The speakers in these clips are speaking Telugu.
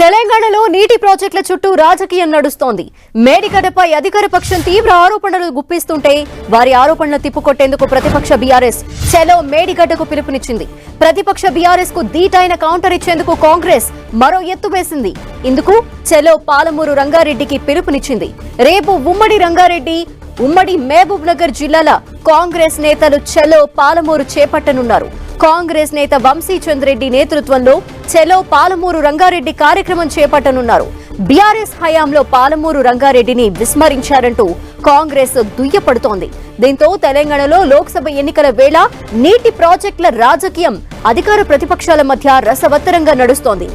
తెలంగాణలో నీటి ప్రాజెక్టుల చుట్టూ రాజకీయం నడుస్తోంది. మేడిగడ్డపై అధికార పక్షం తీవ్ర ఆరోపణలు గుప్పిస్తుంటే వారి ఆరోపణలు తిప్పుకొట్టేందుకు ప్రతిపక్ష బీఆర్ఎస్ చెలో మేడిగడ్డకు పిలుపునిచ్చింది. ప్రతిపక్ష బీఆర్ఎస్కు ధీటైన కౌంటర్ ఇచ్చేందుకు కాంగ్రెస్ మరో ఎత్తు వేసింది. ఇందుకు చలో పాలమూరు రంగారెడ్డికి పిలుపునిచ్చింది. రేపు ఉమ్మడి రంగారెడ్డి ఉమ్మడి మహబూబ్ నగర్ జిల్లాల కాంగ్రెస్ నేతలు చెలో పాలమూరు చేపట్టనున్నారు. కాంగ్రెస్ నేత వంశీ చంద్రెడ్డి నేతృత్వంలో చెలో పాలమూరు రంగారెడ్డి కార్యక్రమం చేపట్టనున్నారు. బీఆర్ఎస్ హయాంలో పాలమూరు రంగారెడ్డిని విస్మరించారంటూ కాంగ్రెస్ దుయ్యపడుతోంది. దీంతో తెలంగాణలో లోక్సభ ఎన్నికల వేళ నీటి ప్రాజెక్టుల రాజకీయం అధికార ప్రతిపక్షాల మధ్య రసవత్తరంగా నడుస్తోంది.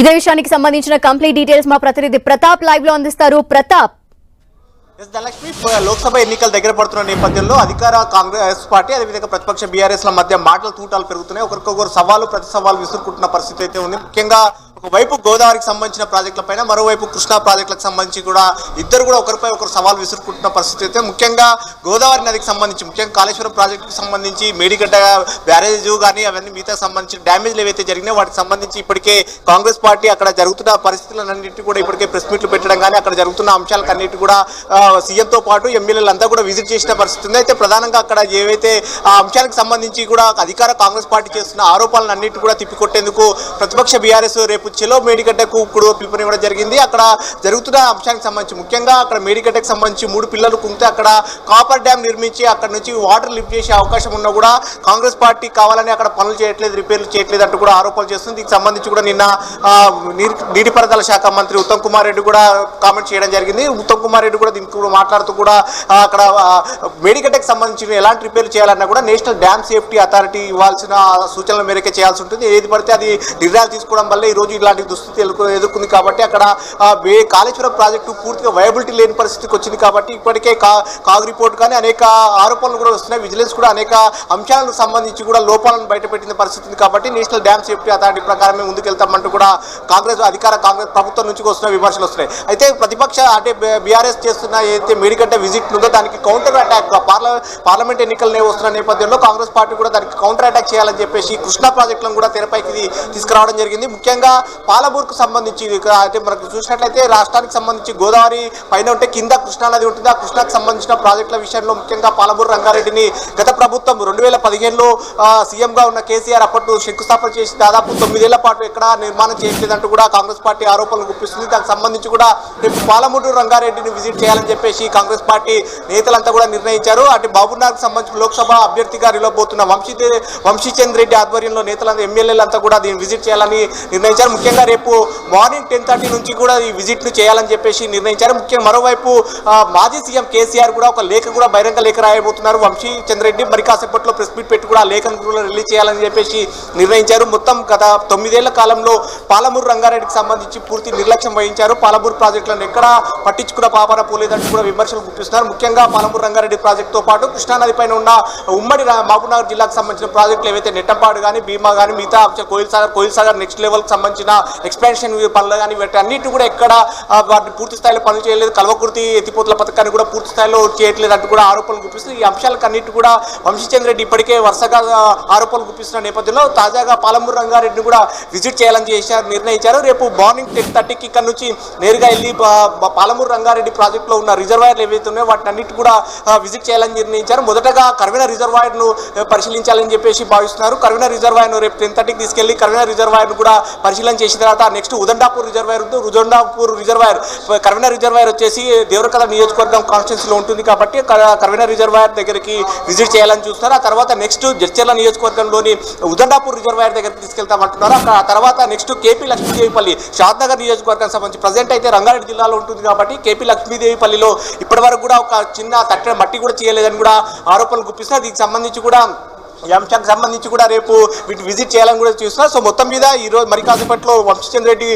ఇదే విషయానికి సంబంధించిన కంప్లీట్ డీటెయిల్స్ మా ప్రతినిధి ప్రతాప్ లైవ్లో అందిస్తారు. ప్రతాప్. ఎస్ ధనలక్ష్మి లోక్సభ ఎన్నికలు దగ్గర పడుతున్న నేపథ్యంలో అధికార కాంగ్రెస్ పార్టీ అదేవిధంగా ప్రతిపక్ష బీఆర్ఎస్ ల మధ్య మాటల తూటాలు పెరుగుతున్నాయి. ఒకరికొకరు సవాలు ప్రతి సవాలు విసురుకుంటున్న పరిస్థితి అయితే ఉంది. ముఖ్యంగా ఒకవైపు గోదావరికి సంబంధించిన ప్రాజెక్టుల పైన మరోవైపు కృష్ణా ప్రాజెక్టులకు సంబంధించి కూడా ఇద్దరు కూడా ఒకరిపై ఒకరు సవాల్ విసురుకుంటున్న పరిస్థితి అయితే ముఖ్యంగా గోదావరి నదికి సంబంధించి ముఖ్యంగా కాళేశ్వరం ప్రాజెక్టుకి సంబంధించి మేడిగడ్డ బ్యారేజ్ కానీ అవన్నీ మిగతా సంబంధించిన డ్యామేజ్లు ఏవైతే జరిగినాయో వాటికి సంబంధించి ఇప్పటికే కాంగ్రెస్ పార్టీ అక్కడ జరుగుతున్న పరిస్థితులన్నింటినీ కూడా ఇప్పటికే ప్రెస్ మీట్లు పెట్టడం కానీ అక్కడ జరుగుతున్న అంశాలకన్నిటి కూడా సీఎంతో పాటు ఎమ్మెల్యేలు అంతా కూడా విజిట్ చేసిన పరిస్థితి ఉంది. అయితే ప్రధానంగా అక్కడ ఏవైతే ఆ అంశాలకు సంబంధించి కూడా అధికార కాంగ్రెస్ పార్టీ చేస్తున్న ఆరోపణలన్నింటి కూడా తిప్పికొట్టేందుకు ప్రతిపక్ష బీఆర్ఎస్ రేపు చెలో మేడిగడ్డకు కూడా పిలుపునివ్వడం జరిగింది. అక్కడ జరుగుతున్న అంశానికి సంబంధించి ముఖ్యంగా అక్కడ మేడిగడ్డకు సంబంధించి మూడు పిల్లలు కుంగితే అక్కడ కాపర్ డ్యామ్ నిర్మించి అక్కడ నుంచి వాటర్ లిఫ్ట్ చేసే అవకాశం ఉన్నా కూడా కాంగ్రెస్ పార్టీ కావాలని అక్కడ పనులు చేయట్లేదు రిపేర్లు చేయట్లేదు అంటూ కూడా ఆరోపణలు చేస్తుంది. దీనికి సంబంధించి కూడా నిన్న నీటిపారుదల శాఖ మంత్రి ఉత్తమ్ కుమార్ రెడ్డి కూడా కామెంట్ చేయడం జరిగింది. ఉత్తమ్ కుమార్ రెడ్డి కూడా దీనికి కూడా మాట్లాడుతూ కూడా అక్కడ ఆ, మేడిగడ్డకు సంబంధించి ఎలాంటి రిపేర్లు చేయాలన్నా కూడా నేషనల్ డ్యామ్ సేఫ్టీ అథారిటీ ఇవ్వాల్సిన సూచనల మేరకే చేయాల్సి ఉంటుంది. ఏది పడితే అది నిర్ణయాలు తీసుకోవడం వల్ల ఈ రోజు ఇలాంటి దుస్థితి ఎదుర్కొంది కాబట్టి అక్కడ వే- కాళేశ్వరం ప్రాజెక్టు పూర్తిగా వయబిలిటీ లేని పరిస్థితికి వచ్చింది కాబట్టి ఇప్పటికే కా కాగ్ రిపోర్ట్ కానీ అనేక ఆరోపణలు కూడా వస్తున్నాయి. విజిలెన్స్ కూడా అనేక అంశాలకు సంబంధించి కూడా లోపాలను బయటపెట్టిన పరిస్థితి ఉంది కాబట్టి నేషనల్ డ్యామ్ సేఫ్టీ అథారిటీ ప్రకారమే ముందుకెళ్తామంటూ కూడా కాంగ్రెస్ అధికార కాంగ్రెస్ ప్రభుత్వం నుంచి వస్తున్న విమర్శలు వస్తున్నాయి. అయితే ప్రతిపక్ష అంటే బీఆర్ఎస్ చేస్తున్న ఏదైతే మేడిగడ్డ విజిట్ ఉందో దానికి కౌంటర్ అటాక్ పార్ల పార్లమెంట్ ఎన్నికలు వస్తున్న నేపథ్యంలో కాంగ్రెస్ పార్టీ కూడా దానికి కౌంటర్ అటాక్ చేయాలని చెప్పేసి కృష్ణా ప్రాజెక్టులను కూడా తెరపైకి తీసుకురావడం జరిగింది. ముఖ్యంగా పాలమూరుకు సంబంధించి ఇది మనకు చూసినట్లయితే రాష్ట్రానికి సంబంధించి గోదావరి పైన ఉంటే కింద కృష్ణా నది ఉంటుంది. ఆ కృష్ణాకు సంబంధించిన ప్రాజెక్టుల విషయంలో ముఖ్యంగా పాలమూరు రంగారెడ్డిని గత ప్రభుత్వం రెండు వేల పదిహేనులో సీఎంగా ఉన్న కేసీఆర్ అప్పట్లో శంకుస్థాపన చేసి దాదాపు తొమ్మిదేళ్ళ పాటు ఎక్కడ నిర్మాణం చేయట్లేదంటూ కూడా కాంగ్రెస్ పార్టీ ఆరోపణలు గుప్పిస్తుంది. దానికి సంబంధించి కూడా రేపు పాలమూరు రంగారెడ్డిని విజిట్ చేయాలని చెప్పేసి కాంగ్రెస్ పార్టీ నేతలంతా కూడా నిర్ణయించారు. అటు బాబునార్కి సంబంధించి లోక్సభ అభ్యర్థిగా నిలబోతున్న వంశీ వంశీచంద్ రెడ్డి ఆధ్వర్యంలో నేతలంతా ఎమ్మెల్యేలంతా కూడా దీన్ని విజిట్ చేయాలని నిర్ణయించారు. ముఖ్యంగా రేపు మార్నింగ్ టెన్ థర్టీ నుంచి కూడా ఈ విజిట్ను చేయాలని చెప్పేసి నిర్ణయించారు. ముఖ్యంగా మరోవైపు మాజీ సీఎం కేసీఆర్ కూడా ఒక లేఖ కూడా బహిరంగ లేఖ రాయబోతున్నారు. వంశీ చంద్రెడ్డి మరి కాసేపట్లో ప్రెస్ మీట్ పెట్టి కూడా లేఖను కూడా రిలీజ్ చేయాలని చెప్పేసి నిర్ణయించారు. మొత్తం గత తొమ్మిదేళ్ళ కాలంలో పాలమూరు రంగారెడ్డికి సంబంధించి పూర్తి నిర్లక్ష్యం వహించారు. పాలమూరు ప్రాజెక్టులను ఎక్కడ పట్టించుకున్న పాపన పోలేదంటూ కూడా విమర్శలు గుప్పిస్తున్నారు. ముఖ్యంగా పాలమూరు రంగారెడ్డి ప్రాజెక్టుతో పాటు కృష్ణానది పైన ఉన్న ఉమ్మడి రా- మహబూబ్నగర్ జిల్లాకు సంబంధించిన ప్రాజెక్టులు ఏవైతే నెట్టంపాడు కానీ భీమా కానీ మిగతా కోయిల్ సాగర్ కోయిల్ సాగర్ నెక్స్ట్ లెవెల్కి సంబంధించిన ఎక్స్పాన్షన్ పనులు కానీ వీటి అన్నిటి కూడా ఎక్కడ వాటి వాటిని పూర్తి స్థాయిలో పనులు చేయలేదు కల్వకుర్తి ఎత్తిపోతుల పథకాన్ని కూడా పూర్తి స్థాయిలో చేయట్లేదు అంటూ కూడా ఆరోపణలు గుప్పిస్తూ ఈ అంశాలకు అన్నిటి కూడా వంశీచంద్ర రెడ్డి ఇప్పటికే వరుసగా ఆరోపణలు గుప్పిస్తున్న నేపథ్యంలో తాజాగా పాలమూరు రంగారెడ్డిని కూడా విజిట్ చేయాలని చేశారు నిర్ణయించారు. రేపు మార్నింగ్ టెన్ థర్టీకి ఇక్కడ నుంచి నేరుగా వెళ్ళి పాలమూరు రంగారెడ్డి ప్రాజెక్టులో ఉన్న రిజర్వాయర్లు ఏవైతే ఉన్నాయో వాటిని అన్నిటి కూడా విజిట్ చేయాలని నిర్ణయించారు. మొదటగా కరవిన రిజర్వాయర్ను పరిశీలించాలని చెప్పేసి భావిస్తున్నారు. కరవిన రిజర్వాయర్ను రేపు టెన్ థర్టీకి తీసుకెళ్ళి కరవిన రిజర్వాయర్ను కూడా పరిశీలన చేసిన తర్వాత నెక్స్ట్ ఉదండాపూర్ రిజర్వాయర్ ఉంది. ఉదండాపూర్ రిజర్వాయర్ కరవీనా రిజర్వాయర్ వచ్చేసి దేవరకథ నియోజకవర్గం కాన్స్టిట్యూన్సీలో ఉంటుంది కాబట్టి క- కరవిన రిజర్వాయర్ దగ్గరికి విజిట్ చేయాలని చూస్తున్నారు. ఆ తర్వాత నెక్స్ట్ జడ్చర్ల నియోజకవర్గంలోని ఉదండాపూర్ రిజర్వాయర్ దగ్గరికి తీసుకెళ్తామంటున్నారు ఆ తర్వాత నెక్స్ట్ కేపీ లక్ష్మీదేవిపల్లి షాద్నగర్ నియోజకవర్గానికి సంబంధించి ప్రజెంట్ అయితే రంగారెడ్డి జిల్లాలో ఉంటుంది కాబట్టి కేపీ లక్ష్మీదేవిపల్లిలో ఇప్పటి వరకు కూడా ఒక చిన్న తట్టిన మట్టి కూడా చేయలేదని కూడా ఆరోపణలు గుప్పిస్తున్నారు. దీనికి సంబంధించి కూడా ఈ అంశానికి సంబంధించి కూడా రేపు వీటి విజిట్ చేయాలని కూడా చూస్తున్నారు. సో మొత్తం మీద ఈ రోజు మరి కాసేపట్లో రెడ్డి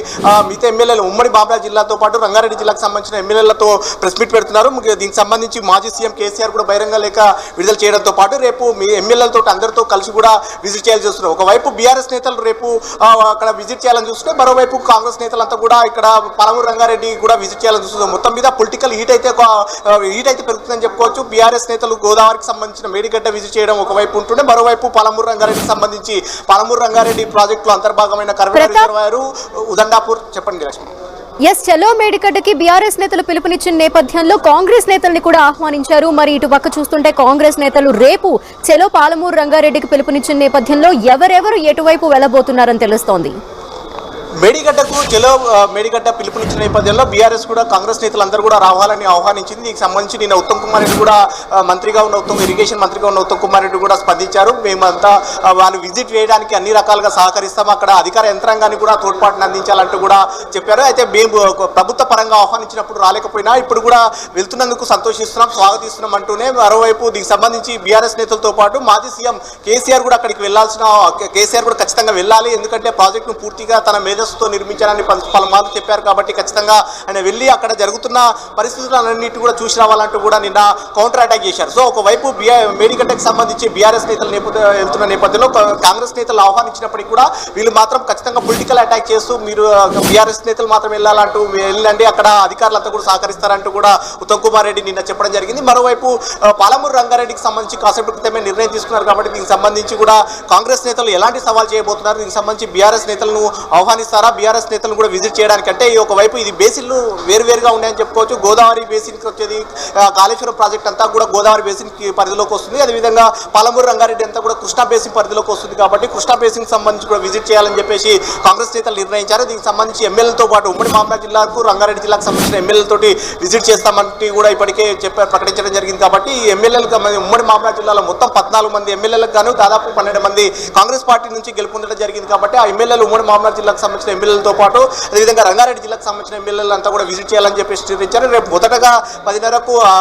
మిగతా ఎమ్మెల్యేలు ఉమ్మడి బాబా జిల్లాతో పాటు రంగారెడ్డి జిల్లాకు సంబంధించిన ఎమ్మెల్యేలతో ప్రెస్ మీట్ పెడుతున్నారు. దీనికి సంబంధించి మాజీ సీఎం కేసీఆర్ కూడా బహిరంగ లేక విడుదల చేయడంతో పాటు రేపు మీ ఎమ్మెల్యేలతో అందరితో కలిసి కూడా విజిట్ చేయాలని చూస్తున్నారు ఒకవైపు బీఆర్ఎస్ నేతలు రేపు అక్కడ విజిట్ చేయాలని చూస్తుంటే మరోవైపు కాంగ్రెస్ నేతలంతా కూడా ఇక్కడ పలమూరు రంగారెడ్డి కూడా విజిట్ చేయాలని చూస్తున్నారు. మొత్తం మీద పొలిటికల్ హీట్ అయితే హీట్ అయితే పెరుగుతుందని చెప్పుకోవచ్చు. బీఆర్ఎస్ నేతలు గోదావరికి సంబంధించిన మేడిగడ్డ విజిట్ చేయడం ఒకవైపు ఉంటుండే. మరోవైపు పాలమూరు రంగారెడ్డికి సంబంధించి పాలమూరు రంగారెడ్డి ప్రాజెక్టులో అంతర్భాగమైన. రిజర్వాయరు ఉదండాపూర్ చెప్పండి లక్ష్మి ఎస్ చలో మేడిగడ్డకి బీఆర్ఎస్ నేతలు పిలుపునిచ్చిన నేపథ్యంలో కాంగ్రెస్ నేతల్ని కూడా ఆహ్వానించారు మరి ఇటు పక్క చూస్తుంటే కాంగ్రెస్ నేతలు రేపు చెలో పాలమూరు రంగారెడ్డికి పిలుపునిచ్చిన నేపథ్యంలో ఎవరెవరు ఎటువైపు వెళ్ళబోతున్నారని తెలుస్తోంది మేడిగడ్డకు జలో మేడిగడ్డ పిలుపునిచ్చిన నేపథ్యంలో బీఆర్ఎస్ కూడా కాంగ్రెస్ నేతలందరూ కూడా రావాలని ఆహ్వానించింది. దీనికి సంబంధించి నిన్న ఉత్తమ్ కుమార్ రెడ్డి కూడా మంత్రిగా ఉన్న ఉత్తమ్ ఇరిగేషన్ మంత్రిగా ఉన్న ఉత్తమ్ కుమార్ రెడ్డి కూడా స్పందించారు. మేమంతా వాళ్ళు విజిట్ చేయడానికి అన్ని రకాలుగా సహకరిస్తాం. అక్కడ అధికార యంత్రాంగాన్ని కూడా తోడ్పాటును అందించాలంటూ కూడా చెప్పారు. అయితే మేము ప్రభుత్వ పరంగా ఆహ్వానించినప్పుడు రాలేకపోయినా ఇప్పుడు కూడా వెళ్తున్నందుకు సంతోషిస్తున్నాం స్వాగతిస్తున్నాం అంటూనే మరోవైపు దీనికి సంబంధించి బీఆర్ఎస్ నేతలతో పాటు మాజీ సీఎం కేసీఆర్ కూడా అక్కడికి వెళ్ళాల్సిన కేసీఆర్ కూడా ఖచ్చితంగా వెళ్ళాలి. ఎందుకంటే ప్రాజెక్టును పూర్తిగా తన మీద తేజస్సుతో నిర్మించాలని పలు పలుమార్లు చెప్పారు కాబట్టి ఖచ్చితంగా ఆయన వెళ్ళి అక్కడ జరుగుతున్న పరిస్థితులన్నింటి కూడా చూసి రావాలంటూ కూడా నిన్న కౌంటర్ అటాక్ చేశారు. సో ఒకవైపు బిఆర్ మేడిగడ్డకు సంబంధించి బీఆర్ఎస్ నేతల నేపథ్య వెళ్తున్న నేపథ్యంలో కాంగ్రెస్ నేతలు ఆహ్వానించినప్పటికీ కూడా వీళ్ళు మాత్రం ఖచ్చితంగా పొలిటికల్ అటాక్ చేస్తూ మీరు బీఆర్ఎస్ నేతలు మాత్రం వెళ్ళాలంటూ వెళ్ళండి అక్కడ అధికారులంతా కూడా సహకరిస్తారంటూ కూడా ఉత్తమ్ కుమార్ రెడ్డి నిన్న చెప్పడం జరిగింది. మరోవైపు పాలమూరు రంగారెడ్డికి సంబంధించి కాసేపు క్రితమే నిర్ణయం తీసుకున్నారు కాబట్టి దీనికి సంబంధించి కూడా కాంగ్రెస్ నేతలు ఎలాంటి సవాల్ చేయబోతున్నారు? దీనికి సంబంధించి బీఆర్ఎస్ నేతలను ఆహ్వానిస్తారు? బీఆర్ఎస్ నేతలను కూడా విజిట్ చేయడానికి? అంటే ఈ ఒకవైపు ఇది బేసిన్లు వేరువేరుగా ఉన్నాయని చెప్పుకోవచ్చు. గోదావరి బేసిన్కి వచ్చేది కాళేశ్వరం ప్రాజెక్ట్ అంతా కూడా గోదావరి బేసిన్కి పరిధిలోకి వస్తుంది. అదేవిధంగా పాలమూరు రంగారెడ్డి అంతా కూడా కృష్ణా బేసిన్ పరిధిలోకి వస్తుంది కాబట్టి కృష్ణా బేసిన్కి సంబంధించి కూడా విజిట్ చేయాలని చెప్పేసి కాంగ్రెస్ నేతలు నిర్ణయించారు. దీనికి సంబంధించి ఎమ్మెల్యేలతో పాటు ఉమ్మడి మామలా జిల్లాకు రంగారెడ్డి జిల్లాకు సంబంధించిన ఎమ్మెల్యేలతోటి విజిట్ చేస్తామంటే కూడా ఇప్పటికే చెప్పారు ప్రకటించడం జరిగింది కాబట్టి ఈ ఎమ్మెల్యేలకు ఉమ్మడి మామలా జిల్లాలో మొత్తం పద్నాలుగు మంది ఎమ్మెల్యేలకు గాను దాదాపు పన్నెండు మంది కాంగ్రెస్ పార్టీ నుంచి గెలుపొందడం జరిగింది కాబట్టి ఆ ఎమ్మెల్యేలు ఉమ్మడి మామలా జిల్లాకు సంబంధించిన ఎమ్మెల్యేలతో పాటు అదేవిధంగా రంగారెడ్డి జిల్లాకు సంబంధించిన ఎమ్మెల్యేలు అంతా కూడా విజిట్ చేయాలని చెప్పేసి నిర్ణయించారు. రేపు మొదటగా పదిన్నరకు ఆ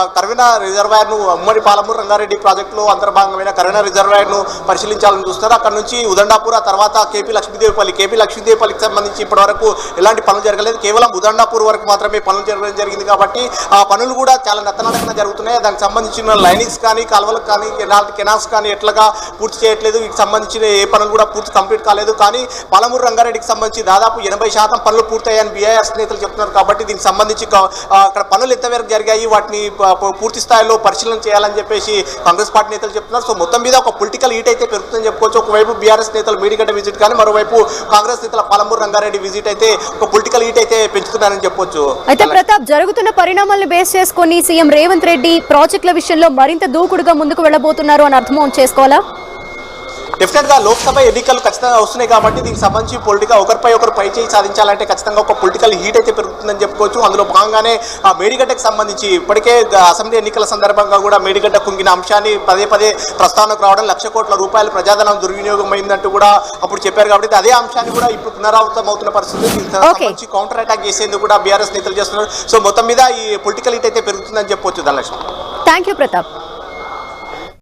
రిజర్వాయర్ను ఉమ్మడి పాలమూరు రంగారెడ్డి ప్రాజెక్టులో అంతర్భాగమైన కర్విన రిజర్వాయర్ను పరిశీలించాలని చూస్తారు అక్కడ నుంచి ఉదండాపూర్ ఆ తర్వాత కేపీ లక్ష్మీదేవిపల్లి కేపీ లక్ష్మీదేవిపల్లికి సంబంధించి ఇప్పటివరకు ఎలాంటి పనులు జరగలేదు. కేవలం ఉదండాపూర్ వరకు మాత్రమే పనులు జరగడం జరిగింది కాబట్టి ఆ పనులు కూడా చాలా నత్తనడకన జరుగుతున్నాయి. దానికి సంబంధించిన లైనింగ్స్ కానీ కాలువలకు కానీ కెనాల్ కెనాల్స్ కానీ ఎట్లాగా పూర్తి చేయట్లేదు. వీటికి సంబంధించిన ఏ పనులు కూడా పూర్తి కంప్లీట్ కాలేదు. కానీ పాలమూరు రంగారెడ్డికి సంబంధించి దాదాపు ఎనభై శాతం పనులు పూర్తయ్యాయని బీఆర్ఎస్ నేతలు చెప్తున్నారు కాబట్టి దీనికి సంబంధించి అక్కడ పనులు ఎంతవరకు జరిగాయి వాటిని పూర్తి స్థాయిలో పరిశీలన చేయాలని చెప్పేసి కాంగ్రెస్ పార్టీ నేతలు చెప్తున్నారు. సో మొత్తం మీద ఒక పొలిటికల్ హీట్ అయితే పెరుగుతుందని చెప్పుకోవచ్చు. ఒకవైపు బీఆర్ఎస్ నేతలు మీడిగడ్డ విజిట్ కానీ మరోవైపు కాంగ్రెస్ నేతల పాలమూరు రంగారెడ్డి విజిట్ అయితే ఒక పొలిటికల్ హీట్ అయితే పెంచుతున్నారని చెప్పొచ్చు. అయితే ప్రతాప్ జరుగుతున్న పరిణామాలను బేస్ చేసుకొని సీఎం రేవంత్ రెడ్డి ప్రాజెక్టుల విషయంలో మరింత దూకుడుగా ముందుకు వెళ్ళబోతున్నారు అని అర్థం చేసుకోవాలా? డెఫినెట్గా లోక్సభ ఎన్నికలు ఖచ్చితంగా వస్తున్నాయి కాబట్టి దీనికి సంబంధించి పొలిటికల్ ఒకరిపై ఒకరు పై చేయి సాధించాలంటే ఖచ్చితంగా ఒక పొలిటికల్ హీట్ అయితే పెరుగుతుందని చెప్పుకోవచ్చు. అందులో భాగంగానే ఆ మేడిగడ్డకు సంబంధించి ఇప్పటికే అసెంబ్లీ ఎన్నికల సందర్భంగా కూడా మేడిగడ్డ కుంగిన అంశాన్ని పదే పదే ప్రస్తావనకు రావడం లక్ష కోట్ల రూపాయల ప్రజాధనం దుర్వినియోగం అయిందంటూ కూడా అప్పుడు చెప్పారు కాబట్టి అదే అంశాన్ని కూడా ఇప్పుడు పునరావృతం అవుతున్న పరిస్థితి. సంబంధించి కౌంటర్ అటాక్ చేసేందుకు కూడా బీఆర్ఎస్ నేతలు చేస్తున్నారు. సో మొత్తం మీద ఈ పొలిటికల్ హీట్ అయితే పెరుగుతుందని చెప్పొచ్చు ధనలక్ష్మి. Thank you Pratap